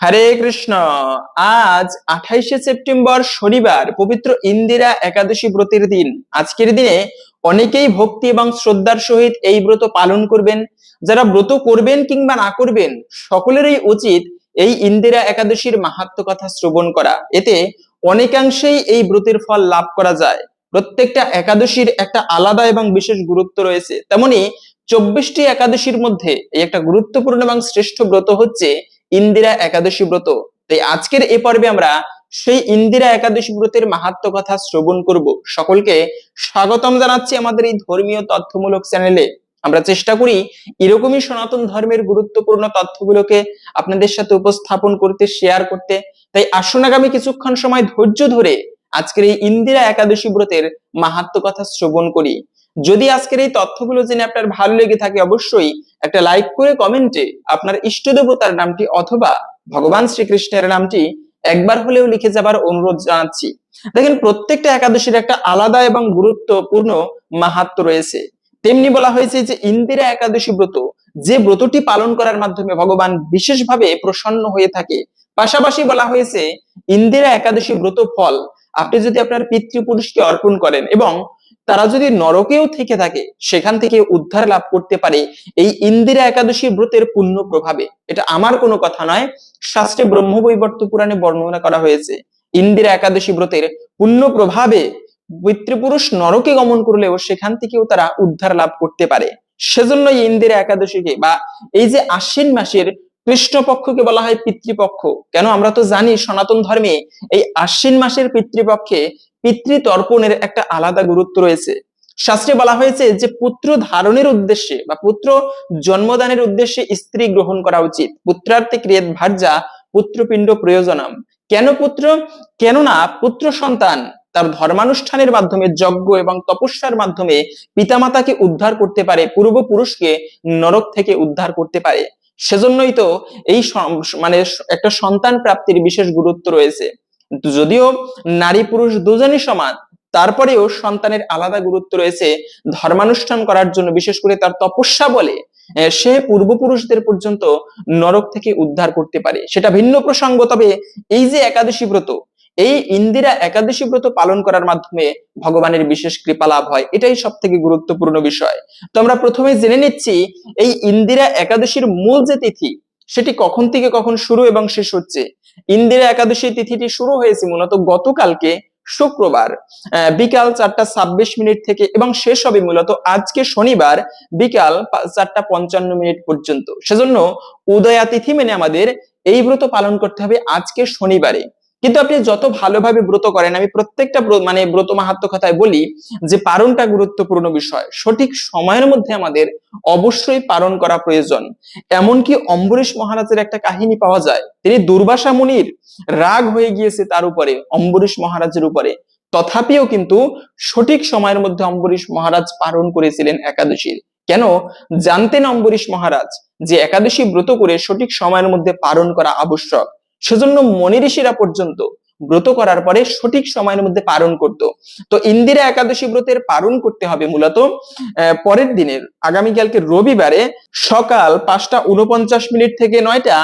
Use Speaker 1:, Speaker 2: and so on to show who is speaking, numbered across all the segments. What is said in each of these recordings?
Speaker 1: হরে কৃষ্ণ। আজ আঠাইশে সেপ্টেম্বর শনিবার, পবিত্র ইন্দিরা একাদশী ব্রতের দিন। আজকের দিনে অনেকেই ভক্তি এবং শ্রদ্ধার সহিত এই ব্রত পালন করবেন। যারা ব্রত করবেন কিংবা না করবেন, সকলেরই উচিত এই ইন্দিরা একাদশীর মাহাত্ম কথা শ্রবণ করা। এতে অনেকাংশেই এই ব্রতের ফল লাভ করা যায়। প্রত্যেকটা একাদশীর একটা আলাদা এবং বিশেষ গুরুত্ব রয়েছে। তেমনি চব্বিশটি একাদশীর মধ্যে এই একটা গুরুত্বপূর্ণ এবং শ্রেষ্ঠ ব্রত হচ্ছে ইন্দিরা একাদশী ব্রত। তাই আজকের এ পর্বে আমরা সেই ইন্দিরা একাদশী ব্রতের মাহাত্ম কথা শ্রবণ করব। সকলকে স্বাগতম জানাচ্ছি আমাদের এই ধর্মীয় তথ্যমূলক চ্যানেলে। আমরা চেষ্টা করি এরকমই সনাতন ধর্মের গুরুত্বপূর্ণ তথ্যগুলোকে আপনাদের সাথে উপস্থাপন করতে শেয়ার করতে। তাই আসুন আগামী কিছুক্ষণ সময় ধৈর্য ধরে আজকের এই ইন্দিরা একাদশী ব্রতের মাহাত্ম কথা শ্রবণ করি। যদি আজকের এই তথ্যগুলো জেনে আপনার ভালো লেগে থাকে, অবশ্যই একটা লাইক করে কমেন্টে আপনার ইষ্ট দেবতার নামটি অথবা ভগবান শ্রীকৃষ্ণের নামটি একবার হলেও লিখে যাবার অনুরোধ জানাচ্ছি। দেখেন, প্রত্যেকটা একাদশীর একটা আলাদা এবং গুরুত্বপূর্ণ মাহাত্ম রয়েছে। তেমনি বলা হয়েছে যে, ইন্দিরা একাদশী ব্রত যে ব্রতটি পালন করার মাধ্যমে ভগবান বিশেষভাবে প্রসন্ন হয়ে থাকে। পাশাপাশি বলা হয়েছে, ইন্দিরা একাদশী ব্রত ফল আপনি যদি আপনার পিতৃপুরুষকে অর্পণ করেন এবং তারা যদি নরকেও থেকে থাকে, সেখান থেকে উদ্ধার লাভ করতে পারে এই ইন্দিরা একাদশী ব্রতের পুণ্য প্রভাবে। এটা আমার কোনো কথা নয়। শাস্ত্রে ব্রহ্ম ব্রহ্মবৈবর্ত পুরাণে বর্ণনা করা হয়েছে, ইন্দিরা একাদশী ব্রতের পুণ্য প্রভাবে পিতৃপুরুষ নরকে গমন করলেও সেখান থেকেও তারা উদ্ধার লাভ করতে পারে। সেজন্য ইন্দিরা একাদশীকে বা এই যে আশ্বিন মাসের কৃষ্ণপক্ষকে বলা হয় পিতৃপক্ষ, কেন আমরা তো জানি সনাতন ধর্মে এই আশ্বিন মাসের পিতৃপক্ষে পিতৃতর্পণের একটা আলাদা গুরুত্ব রয়েছে। শাস্ত্রে বলা হয়েছে যে পুত্র ধারণের উদ্দেশ্যে বা পুত্র জন্মদানের উদ্দেশ্যে স্ত্রী গ্রহণ করা উচিত। পুত্রার্থে ক্রিয়েত ভার্যা পুত্রপিণ্ড প্রয়োজনম। কেন পুত্র? কেননা পুত্র সন্তান তার ধর্মানুষ্ঠানের মাধ্যমে, যজ্ঞ এবং তপস্যার মাধ্যমে পিতামাতাকে উদ্ধার করতে পারে, পূর্বপুরুষকে নরক থেকে উদ্ধার করতে পারে। সেজন্যই তো এই মানে একটা সন্তান প্রাপ্তির বিশেষ গুরুত্ব রয়েছে। যদিও নারী পুরুষ দুজনই সমান, তারপরেও সন্তানের আলাদা গুরুত্ব রয়েছে ধর্মানুষ্ঠান করার জন্য, বিশেষ করে তার তপস্যা বলে সে পূর্বপুরুষদের পর্যন্ত নরক থেকে উদ্ধার করতে পারে। সেটা ভিন্ন প্রসঙ্গ, তবে এই যে একাদশী ব্রত, এই ইন্দিরা একাদশী ব্রত পালন করার মাধ্যমে ভগবানের বিশেষ কৃপা লাভ হয়, এটাই সব থেকে গুরুত্বপূর্ণ বিষয়। তো আমরা প্রথমে জেনে নিচ্ছি, এই ইন্দিরা একাদশীর মূল যে তিথি সেটি কখন থেকে কখন শুরু এবং শেষ হচ্ছে? ইন্দিরা একাদশী তিথিটি শুরু হয়েছে মূলত গতকালকে শুক্রবার। বিকাল চারটা ছাব্বিশ মিনিট থেকে এবং শেষ হবে মূলত আজকে শনিবার বিকাল চারটা পঞ্চান্ন মিনিট পর্যন্ত। সেজন্য উদয়াতিথি মেনে আমাদের এই ব্রত পালন করতে হবে আজকে শনিবারে। কিন্তু আপনি যত ভালোভাবে ব্রত করেন, আমি প্রত্যেকটা মানে ব্রত মাহাত্ম কথায় বলি যে পারণটা গুরুত্বপূর্ণ বিষয়। সঠিক সময়ের মধ্যে আমাদের অবশ্যই পালন করা প্রয়োজন। এমনকি অম্বরীশ মহারাজের একটা কাহিনী পাওয়া যায়। তিনি দুর্বাসা মুনির, রাগ হয়ে গিয়েছে তার উপরে, অম্বরীশ মহারাজের উপরে। তথাপিও কিন্তু সঠিক সময়ের মধ্যে অম্বরীশ মহারাজ পালন করেছিলেন একাদশীর। কেন? জানতেন অম্বরীশ মহারাজ যে একাদশী ব্রত করে সঠিক সময়ের মধ্যে পালন করা আবশ্যক। সেজন্য মনি ঋষিরা পর্যন্ত ব্রত করার পরে সঠিক সময়ের মধ্যে পালন করত। তো ইন্দিরা একাদশী ব্রতের পালন করতে হবে মূলত। পরের দিনের আগামীকালকে রবিবারে সকাল পাঁচটা উনপঞ্চাশ মিনিট থেকে নয়টা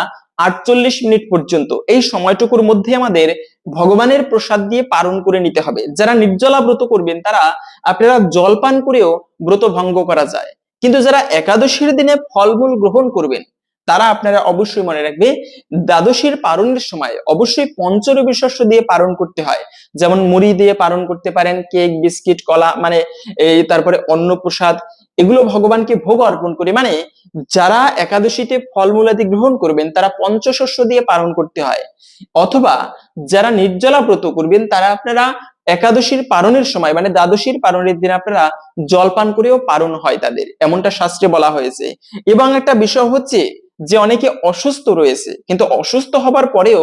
Speaker 1: আটচল্লিশ মিনিট পর্যন্ত। এই সময়টুকুর মধ্যে আমাদের ভগবানের প্রসাদ দিয়ে পালন করে নিতে হবে। যারা নির্জলা ব্রত করবেন, তারা আপনারা জলপান করেও ব্রত ভঙ্গ করা যায়। কিন্তু যারা একাদশীর দিনে ফলমূল গ্রহণ করবেন তারা আপনারা অবশ্যই মনে রাখবে, দ্বাদশীর পারণের সময় অবশ্যই পঞ্চরবি শস্য দিয়ে পালন করতে হয়। যেমন মুড়ি দিয়ে পালন করতে পারেন, কেক, বিস্কিট, কলা মানে এই তারপরে অন্ন প্রসাদ এগুলো ভগবানকে ভোগ অর্পণ করে মানে যারা একাদশীতে ফলমূলাদি গ্রহণ করবেন, তারা পঞ্চশস্য দিয়ে পালন করতে হয়। অথবা যারা নির্জলা ব্রত করবেন, তারা আপনারা একাদশীর পারণের সময় মানে দ্বাদশীর পারণের দিন আপনারা জলপান করেও পারণ হয় তাদের, এমনটা শাস্ত্রে বলা হয়েছে। এবং একটা বিষয় হচ্ছে যে অনেকে অসুস্থ রয়েছে, কিন্তু অসুস্থ হবার পরেও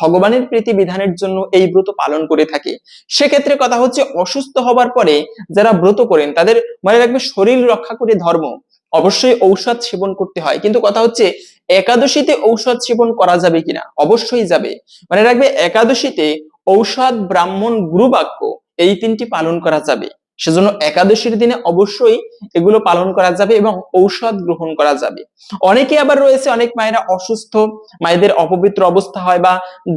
Speaker 1: ভগবানের প্রীতি বিধানের জন্য এই ব্রত পালন করে থাকে। সেক্ষেত্রে কথা হচ্ছে অসুস্থ হবার পরে যারা ব্রত করেন, তাদের মনে রাখবে শরীর রক্ষা করে ধর্ম। অবশ্যই ঔষধ সেবন করতে হয়। কিন্তু কথা হচ্ছে একাদশীতে ঔষধ সেবন করা যাবে কিনা? অবশ্যই যাবে। মানে রাখবে একাদশীতে ঔষধ, ব্রাহ্মণ, গুরু বাক্য এই তিনটি পালন করা যাবে। সেজন্য একাদশীর দিনে অবশ্যই এগুলো পালন করা যাবে এবং ঔষধ গ্রহণ করা যাবে। অনেকে আবার রয়েছে, অনেক মায়েরা অসুস্থ, মায়েদের অপবিত্র অবস্থা হয় বা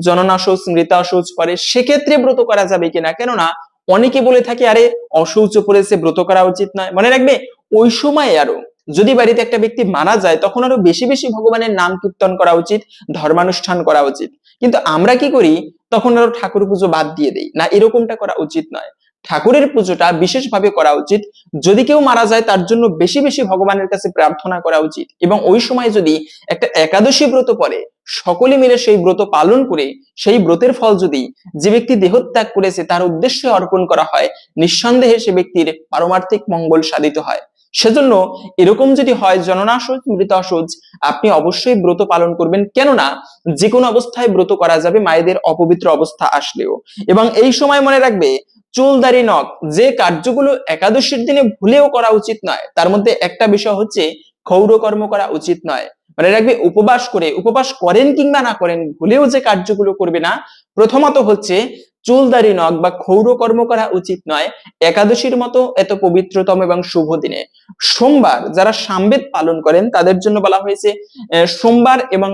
Speaker 1: জননাশৌচ, মৃতাশৌচ করে, সেক্ষেত্রে ব্রত করা যাবে কিনা? কেননা অনেকে বলে থাকে, আরে অশৌচ পড়েছে, ব্রত করা উচিত নয়। মনে রাখবে, ওই সময় আরও যদি বাড়িতে একটা ব্যক্তি মারা যায়, তখন আরও বেশি বেশি ভগবানের নাম কীর্তন করা উচিত, ধর্মানুষ্ঠান করা উচিত। কিন্তু আমরা কি করি? তখন আরও ঠাকুর পুজো বাদ দিয়ে দেই। না, এরকমটা করা উচিত নয়। ঠাকুরের পুজোটা বিশেষভাবে করা উচিত। যদি কেউ মারা যায়, তার জন্য বেশি বেশি ভগবানের কাছে প্রার্থনা করা উচিত। এবং ওই সময় যদি একটা একাদশী ব্রত পড়ে, সকলে মিলে সেই ব্রত পালন করে, সেই ব্রতের ফল যদি যে ব্যক্তি দেহত্যাগ করেছে, তার উদ্দেশ্যে অর্পণ করা হয়, নিঃসন্দেহে সে ব্যক্তির পারমার্থিক মঙ্গল সাধিত হয়। সেজন্য এরকম যদি হয় জননাশোচ মৃতাশোচ আপনি অবশ্যই ব্রত পালন করবেন। কেননা যে কোনো অবস্থায় ব্রত করা যাবে, মায়েদের অপবিত্র অবস্থা আসলেও। এবং এই সময় মনে রাখবে চুলদারি নখ, যে কার্যগুলো একাদশীর দিনে ভুলেও করা উচিত নয়, তার মধ্যে একটা বিষয় হচ্ছে ক্ষৌর কর্ম করা উচিত নয়। মানে রাখবে, উপবাস করে, উপবাস করেন কিংবা না করেন, ভুলেও যে কার্যগুলো করবে না, প্রথমত হচ্ছে চুলদারি নখ বা ক্ষৌর কর্ম করা উচিত নয়। একাদশীর মতো এত পবিত্রতম এবং শুভ দিনে। সোমবার যারা সামবেদ পালন করেন, তাদের জন্য বলা হয়েছে সোমবার এবং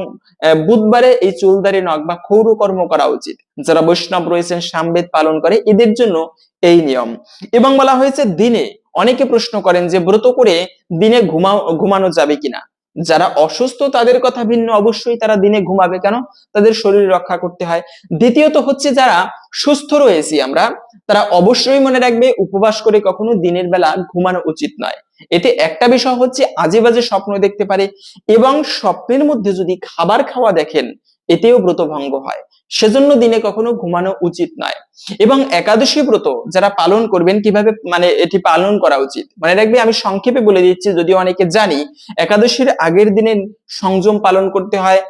Speaker 1: বুধবারে এই চুলদারি নখ বা ক্ষৌর কর্ম করা উচিত। যারা বৈষ্ণব রয়েছেন, সামবেদ পালন করে, এদের জন্য এই নিয়ম। এবং বলা হয়েছে, দিনে অনেকে প্রশ্ন করেন যে, ব্রত করে দিনে ঘুমা ঘুমানো যাবে কিনা? যারা অসুস্থ তাদের কথা ভিন্ন। অবশ্যই তারা দিনে ঘুমাবে। কেন? তাদের শরীর রক্ষা করতে হয়। দ্বিতীয়ত হচ্ছে যারা সুস্থ রয়েছি আমরা, তারা অবশ্যই মনে রাখবে, উপবাস করে কখনো দিনের বেলা ঘুমানো উচিত নয়। এতে একটা বিষয় হচ্ছে, আজে বাজে স্বপ্ন দেখতে পারে এবং স্বপ্নের মধ্যে যদি খাবার খাওয়া দেখেন এতেও ব্রত ভঙ্গ হয়। সেজন্য দিনে কখনো ঘুমানো উচিত নয়। এবং একাদশী ব্রত যারা পালন করবেন, কীভাবে মানে এটি পালন করা উচিত? মানে রাখবে, আমি সংক্ষেপে বলে দিচ্ছি, যদি অনেকে জানি, একাদশীর আগের দিনে সংযম পালন করতে হয়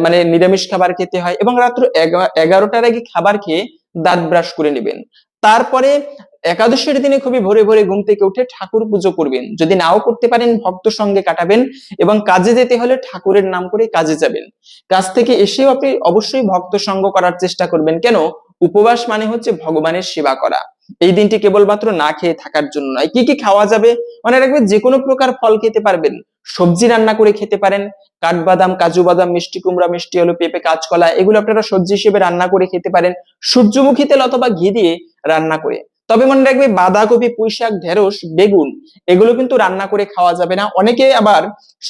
Speaker 1: মানে নিরামিষ খাবার খেতে হয় এবং রাত্র এগা- এগারোটার আগে খাবার খেয়ে দাঁত ব্রাশ করে নেবেন। তারপরে একাদশীর দিনে খুবই ভোরে ভোরে ঘুম থেকে উঠে ঠাকুর পুজো করবেন। যদি নাও করতে পারেন, ভক্ত সঙ্গে কাটাবেন এবং কাজে যেতে হলে ঠাকুরের নাম করে কাজে যাবেন। কাজ থেকে এসেও আপনি অবশ্যই ভক্ত সঙ্গ করার চেষ্টা করবেন। কেন? উপবাস মানে হচ্ছে ভগবানের সেবা করা। এই দিনটি কেবলমাত্র না খেয়ে থাকার জন্য নয়। কি কি খাওয়া যাবে? মনে রাখবেন যে কোনো প্রকার ফল খেতে পারবেন। সবজি রান্না করে খেতে পারেন। কাঠবাদাম, কাজু বাদাম, মিষ্টি কুমড়া, মিষ্টি আলু, পেঁপে, কাঁচকলা, এগুলো আপনারা সবজি হিসেবে রান্না করে খেতে পারেন। সূর্যমুখী তেল অথবা ঘি দিয়ে রান্না করে। তবে মনে রাখবে বাঁধাকপি পুঁই শাক ঢেঁড়স, বেগুন, এগুলো কিন্তু রান্না করে খাওয়া যাবে না। অনেকে আবার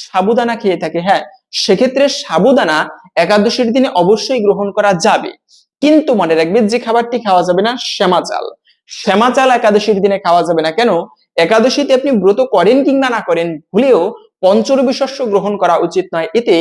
Speaker 1: সাবুদানা খেয়ে থাকে। হ্যাঁ সেক্ষেত্রে সাবুদানা একাদশীর দিনে অবশ্যই গ্রহণ করা যাবে। কিন্তু মনে রাখবে যে খাবারটি খাওয়া যাবে না, শ্যামা চাল। শ্যামা চাল একাদশীর দিনে খাওয়া যাবে না। কেন? একাদশীতে আপনি ব্রত করেন কিংবা না করেন, ভুলেও পঞ্চরবি শস্য গ্রহণ করা উচিত নয়। এতে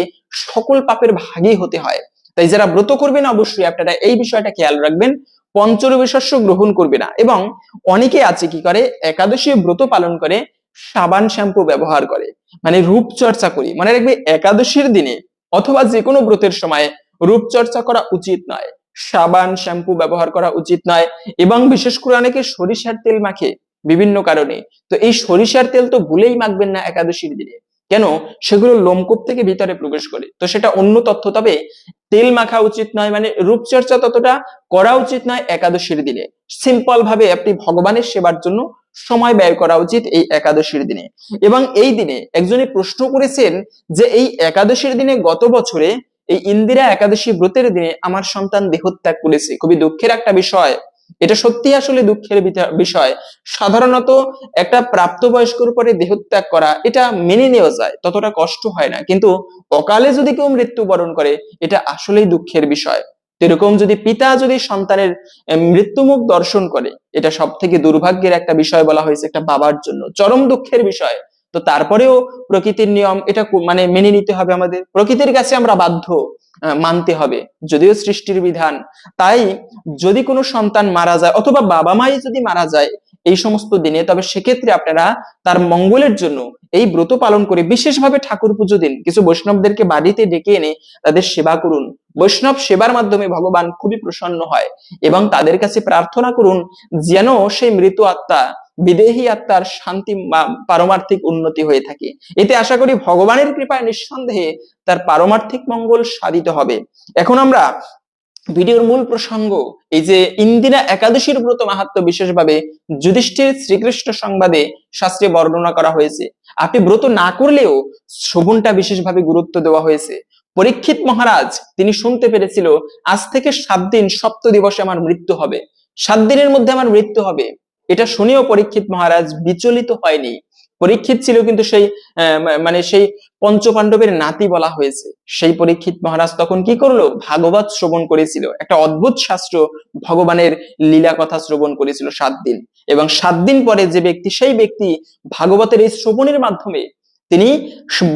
Speaker 1: সকল পাপের ভাগী হতে হয়। তাই যারা ব্রত করবেন, অবশ্যই আপনারা এই বিষয়টা খেয়াল রাখবেন। পঞ্চরবি শস্য গ্রহণ করবে না। এবং অনেকে আছে কি করে? একাদশী ব্রত পালন করে, সাবান শ্যাম্পু ব্যবহার করে। মানে রূপচর্চা করি। মনে রাখবে, একাদশীর দিনে অথবা যে কোনো ব্রতের সময় রূপচর্চা করা উচিত নয়। সাবান শ্যাম্পু ব্যবহার করা উচিত নয়। এবং বিশেষ করে অনেকে সরিষার তেল মাখে বিভিন্ন কারণে। তো এই সরিষার তেল তো ভুলেই মাখবেন না একাদশীর দিনে। কেন? সেগুলো লোমকূপ থেকে ভিতরে প্রবেশ করে। তো সেটা অন্য তথ্য, তবে তেল মাখা উচিত নয় মানে রূপচর্চা ততটা করা উচিত নয় একাদশীর দিনে। সিম্পল ভাবে আপনি ভগবানের সেবার জন্য সময় ব্যয় করা উচিত এই একাদশীর দিনে। এবং এই দিনে একজনে প্রশ্ন করেছেন যে এই একাদশীর দিনে গত বছরে এই ইন্দিরা একাদশী ব্রতের দিনে আমার সন্তান দেহত্যাগ করেছে। খুবই দুঃখের একটা বিষয়। এটা সত্যি আসলে দুঃখের বিষয়। সাধারণত একটা প্রাপ্তবয়স্কর উপরে দেহত্যাগ করা, এটা মেনে নেওয়া যায়, ততটা কষ্ট হয় না। কিন্তু অকালে যদি কেউ মৃত্যুবরণ করে, এটা আসলেই দুঃখের বিষয়। এরকম যদি পিতা যদি সন্তানের মৃত্যুমুখ দর্শন করে, এটা সব থেকে দুর্ভাগ্যের একটা বিষয় বলা হয়েছে একটা বাবার জন্য। চরম দুঃখের বিষয়। তো তারপরেও প্রকৃতির নিয়ম এটা মানে মেনে নিতে হবে আমাদের। প্রকৃতির কাছে আমরা বাধ্য মানতে হবে, যদিও সৃষ্টির বিধান। তাই যদি কোনো সন্তান মারা যায় অথবা বাবা মাই যদি মারা যায় এই সমস্ত দিনে, তবে সেক্ষেত্রে আপনারা তার মঙ্গলের জন্য এই ব্রত পালন করে বিশেষভাবে ঠাকুর পুজো দিন। কিছু বৈষ্ণবদেরকে বাড়িতে ডেকে এনে তাদের সেবা করুন। বৈষ্ণব সেবার মাধ্যমে ভগবান খুবই প্রসন্ন হয় এবং তাদের কাছে প্রার্থনা করুন যেন সেই মৃত আত্মা বিদেহী আত্মার শান্তি পারমার্থিক উন্নতি হয়ে থাকে। এতে আশা করি ভগবানের কৃপায় নিঃসন্দেহে তার পারমার্থিক মঙ্গল সাধিত হবে। এখন আমরা ভিডিওর মূল প্রসঙ্গ, এই যে ইন্দিরা একাদশীর ব্রত মাহাত্ম বিশেষভাবে যুধিষ্ঠির শ্রীকৃষ্ণ সংবাদে শাস্ত্রে বর্ণনা করা হয়েছে। আপনি ব্রত না করলেও শোভনটা বিশেষভাবে গুরুত্ব দেওয়া হয়েছে। পরীক্ষিত মহারাজ, তিনি শুনতে পেরেছিল, আজ থেকে সাত দিন সপ্ত দিবসে আমার মৃত্যু হবে। সাত দিনের মধ্যে আমার মৃত্যু হবে। এটা শুনেও পরীক্ষিত মহারাজ বিচলিত হয়নি। পরীক্ষিত ছিল কিন্তু সেই মানে সেই পঞ্চপাণ্ডবের নাতি বলা হয়েছে। সেই পরীক্ষিত মহারাজ তখন কি করল? ভাগবত শ্রবণ করেছিল। একটা অদ্ভুত শাস্ত্র ভগবানের লীলা কথা শ্রবণ করেছিল সাত দিন। এবং সাত দিন পরে যে ব্যক্তি, সেই ব্যক্তি ভাগবতের এই শ্রবণের মাধ্যমে তিনি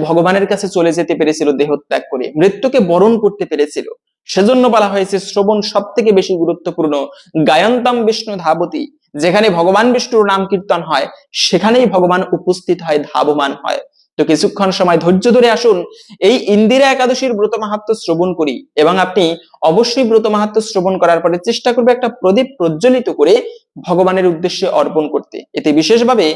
Speaker 1: ভগবানের কাছে চলে যেতে পেরেছিল দেহত্যাগ করে। মৃত্যুকে বরণ করতে পেরেছিল। সেজন্য বলা হয়েছে শ্রবণ সব থেকে বেশি গুরুত্বপূর্ণ। গায়ন্তাম বিষ্ণু ধাবতী যেখানে ভগবান বিষ্ণুর নাম কীর্তন হয়, সেখানেই ভগবান উপস্থিত হয়, ধাবমান হয়। তো কিছুক্ষণ সময় ধৈর্য ধরে আসুন, এই ইন্দিরা একাদশীর ব্রত মাহাত্ম শ্রবণ করি এবং আপনি অবশ্যই ব্রত মাহাত্ম শ্রবণ করার পরে চেষ্টা করবে একটা প্রদীপ প্রজ্বলিত করে ভগবানের উদ্দেশ্যে অর্পণ করতে। এতে বিশেষভাবে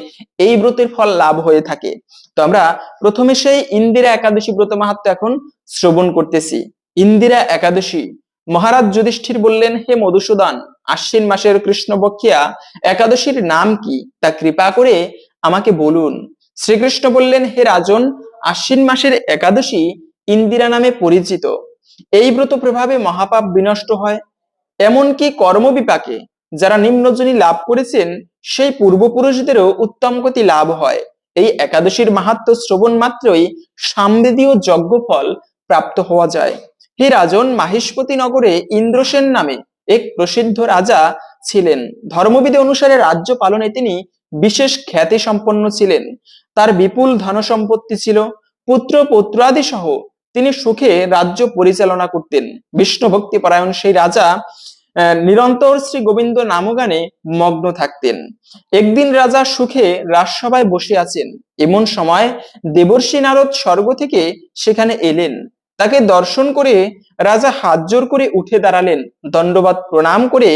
Speaker 1: এই ব্রতের ফল লাভ হয়ে থাকে। তো আমরা প্রথমে সেই ইন্দিরা একাদশী ব্রত মাহাত্ম এখন শ্রবণ করতেছি। ইন্দিরা একাদশী মহারাজ যুধিষ্ঠির বললেন, হে মধুসূদন, আশ্বিন মাসের কৃষ্ণপক্ষিয়া একাদশীর নাম কি? তা কৃপা করে আমাকে বলুন। শ্রীকৃষ্ণ বললেন, হে রাজন, আশ্বিন মাসের একাদশী ইন্দিরা নামে পরিচিত। এই ব্রত প্রভাবে মহাপাপ বিনষ্ট হয়। এমনকি কর্মবিপাকে যারা নিম্নজনী লাভ করেছেন, সেই পূর্বপুরুষদেরও উত্তম গতি লাভ হয়। এই একাদশীর মাহাত্ম শ্রবণ মাত্রই সামবেদীয় যজ্ঞ ফল প্রাপ্ত হওয়া যায়। হে রাজন মাহেশপতি নগরে ইন্দ্রসেন নামে এক প্রসিদ্ধ রাজা ছিলেন। ধর্মবিধি অনুসারে রাজ্য পালনে তিনি বিশেষ খ্যাতি সম্পন্ন ছিলেন। তার বিপুল ধনসম্পত্তি ছিল, পুত্র পৌত্রাদি সহ তিনি সুখে রাজ্য পরিচালনা করতেন। বিষ্ণু ভক্তি পরায়ণ সেই রাজা নিরন্তর শ্রী গোবিন্দ নামগানে মগ্ন থাকতেন। একদিন রাজা সুখে রাজসভায় বসে আছেন। এমন সময় দেবর্ষী নারদ স্বর্গ থেকে সেখানে এলেন। তাকে দর্শন করে রাজা হাত জোর করে উঠে দাঁড়ালেন। দণ্ডবাদ প্রণাম করে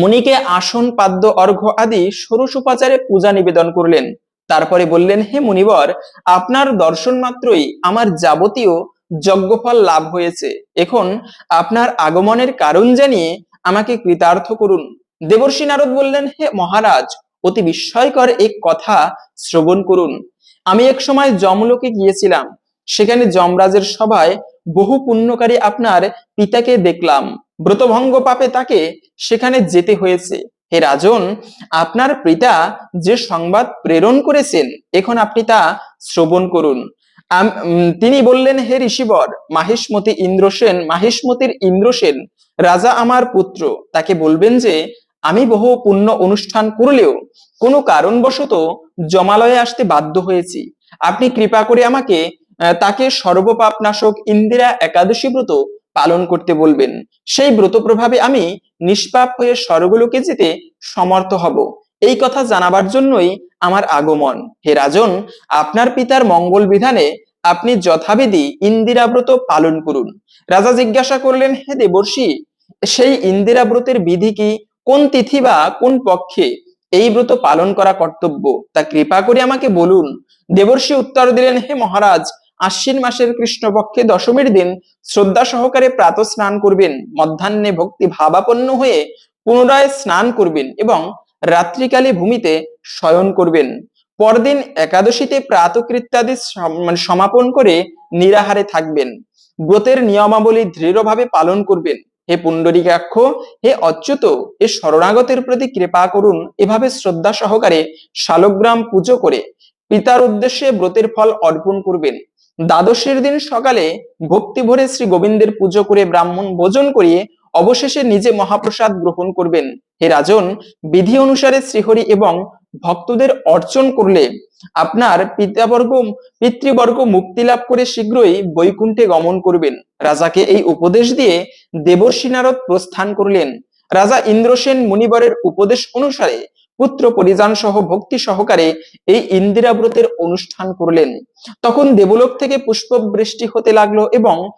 Speaker 1: মুনিকে আসন, পাদ্য, অর্ঘ্য আদি ষোড়শ উপাচারে পূজা নিবেদন করলেন। তারপরে বললেন, হে মুনিবর, আপনার দর্শন মাত্রই আমার যাবতীয় যজ্ঞফল লাভ হয়েছে। এখন আপনার আগমনের কারণ জানিয়ে আমাকে কৃতার্থ করুন। দেবর্ষী নারদ বললেন, হে মহারাজ, অতি বিস্ময়কর এক কথা শ্রবণ করুন। আমি এক সময় যমলোকে গিয়েছিলাম। সেখানে যমরাজের সভায় বহু পুণ্যকারী আপনার পিতাকে দেখলাম। ব্রতভঙ্গ পাপে তাকে সেখানে যেতে হয়েছে। হে রাজন, আপনার পিতা যে সংবাদ প্রেরণ করেছেন, এখন আপনি তা শ্রবণ করুন। তিনি বললেন, হে ঋষিবর, মাহেশমতি ইন্দ্রসেন মাহেশমতির ইন্দ্রসেন রাজা আমার পুত্র, তাকে বলবেন যে, আমি বহু পুণ্য অনুষ্ঠান করলেও কোনো কারণবশত জমালয়ে আসতে বাধ্য হয়েছি। আপনি কৃপা করে আমাকে তাকে সর্বপাপ নাশক ইন্দিরা একাদশী ব্রত পালন করতে বলবেন। সেই ব্রত প্রভাবে আমি নিষ্পাপ হয়ে স্বর্গলোকে যেতে সমর্থ হব। এই কথা জানাবার জন্যই আমার আগমন। হে রাজন, আপনার পিতার মঙ্গল বিধানে আপনি যথাবিধি ইন্দিরা ব্রত পালন করুন। রাজা জিজ্ঞাসা করলেন, হে দেবর্ষি, সেই ইন্দিরা ব্রতের বিধি কি? কোন তিথি বা কোন পক্ষে এই ব্রত পালন করা কর্তব্য? তা কৃপা করে আমাকে বলুন। দেবর্ষী উত্তর দিলেন, হে মহারাজ আশ্বিন মাসের কৃষ্ণপক্ষে দশমীর দিন শ্রদ্ধা সহকারে প্রাত স্নান করবেন। মধ্যাহ্নে ভক্তি ভাবাপন্ন হয়ে পুনরায় স্নান করবেন এবং রাত্রিকালে ভূমিতে শয়ন করবেন। পরদিন একাদশীতে প্রাতকৃত্যাদি মানে সমাপন করে নিরাহারে থাকবেন। ব্রতের নিয়মাবলী দৃঢ়ভাবে পালন করবেন। হে পুণ্ডরিকাক্ষ, হে অচ্যুত এ শরণাগতের প্রতি কৃপা করুন। এভাবে শ্রদ্ধা সহকারে শালগ্রাম পুজো করে পিতার উদ্দেশ্যে ব্রতের ফল অর্পণ করবেন। দ্বাদশের দিন সকালে ভক্তি ভরে শ্রী গোবিন্দের পুজো করে ব্রাহ্মণ ভোজন করিয়ে অবশেষে নিজে মহাপ্রসাদ গ্রহণ করবেন। হে রাজন, বিধি অনুসারে শ্রীহরি এবং ভক্তদের অর্চন করলে আপনার পিতাবর্গ, পিতৃবর্গ মুক্তি লাভ করে শীঘ্রই বৈকুণ্ঠে গমন করবেন। রাজাকে এই উপদেশ দিয়ে দেবর্ষী নারদ প্রস্থান করলেন। রাজা ইন্দ্রসেন মুনিবরের উপদেশ অনুসারে পুত্র পরিজন সহ ভক্তি সহকারে এই ইন্দিরা ব্রতের অনুষ্ঠান করলেন। তখন দেবলোক থেকে পুষ্প বৃষ্টি হতে লাগল এবং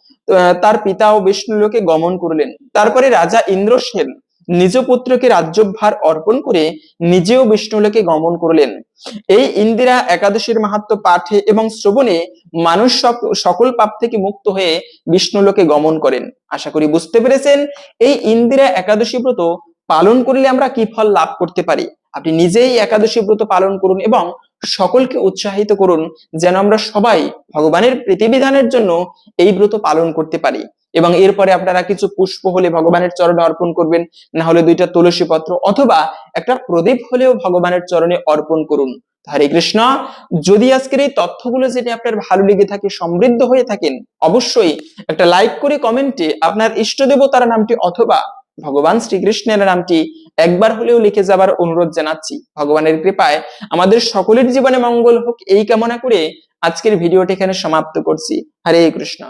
Speaker 1: তার পিতা ও বিষ্ণুলোকে গমন করলেন। তারপরে রাজা ইন্দ্রসেন নিজ পুত্রকে রাজ্যভার অর্পণ করে নিজেও বিষ্ণুলোকে গমন করলেন। এই ইন্দিরা একাদশীর মাহাত্ম পাঠে এবং শ্রবণে মানুষ সক- সকল পাপ থেকে মুক্ত হয়ে বিষ্ণুলোকে গমন করেন। আশা করি বুঝতে পেরেছেন, এই ইন্দিরা একাদশী ব্রত পালন করলে আমরা কি ফল লাভ করতে পারি? আপনি নিজেই একাদশী ব্রত পালন করুন এবং সকলকে উৎসাহিত করুন যেন আমরা সবাই ভগবানের প্রীতিবিধানের জন্য এই ব্রত পালন করতে পারি। এবং এরপরে আপনারা কিছু পুষ্প হলে ভগবানের চরণে অর্পণ করবেন, না হলে দুইটা তুলসী পত্র অথবা একটা প্রদীপ হলেও ভগবানের চরণে অর্পণ করুন। হরে কৃষ্ণ। যদি আজকের এই তথ্যগুলো যদি আপনার ভালো লেগে থাকে, সমৃদ্ধ হয়ে থাকেন, অবশ্যই একটা লাইক করে কমেন্টে আপনার ইষ্ট দেবতার নামটি অথবা ভগবান শ্রীকৃষ্ণের নামটি একবার হলেও লিখে যাবার অনুরোধ জানাচ্ছি। ভগবানের কৃপায় আমাদের সকলের জীবনে মঙ্গল হোক এই কামনা করে আজকের ভিডিওটি এখানে সমাপ্ত করছি। হরে কৃষ্ণ।